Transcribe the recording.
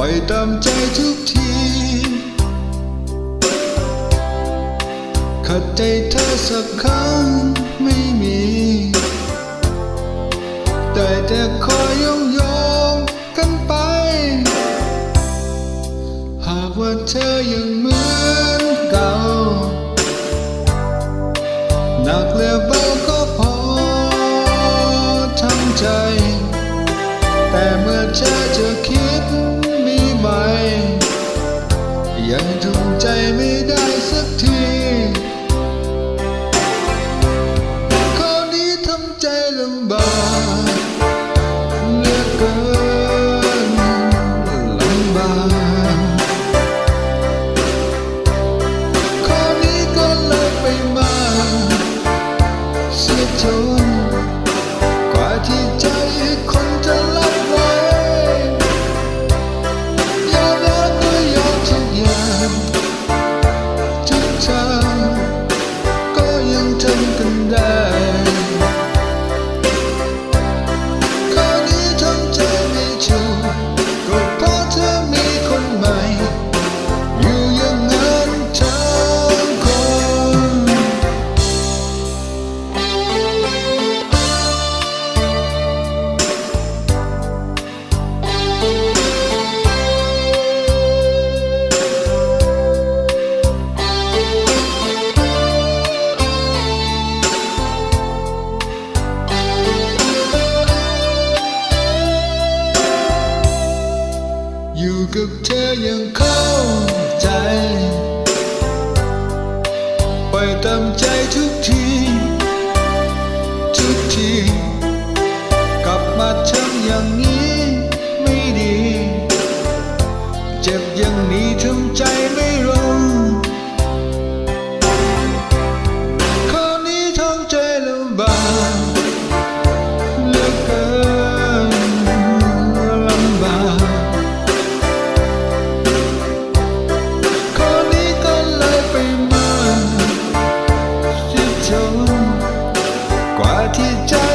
ปอยตามใจทุกที ขัดใจเธอสักครั้งไม่มี แต่แต่คอยยองยองกันไป หากว่าเธอยังเหมือนเก่าหนักและเบาก็พอทำใจ แต่เมื่อเธอ ยังทำใจไม่ได้สักทีข้อนี้ทำใจลำบากเหลือเกินลำบากข้อนี้ก็เลยไปมาเสียจน กั มา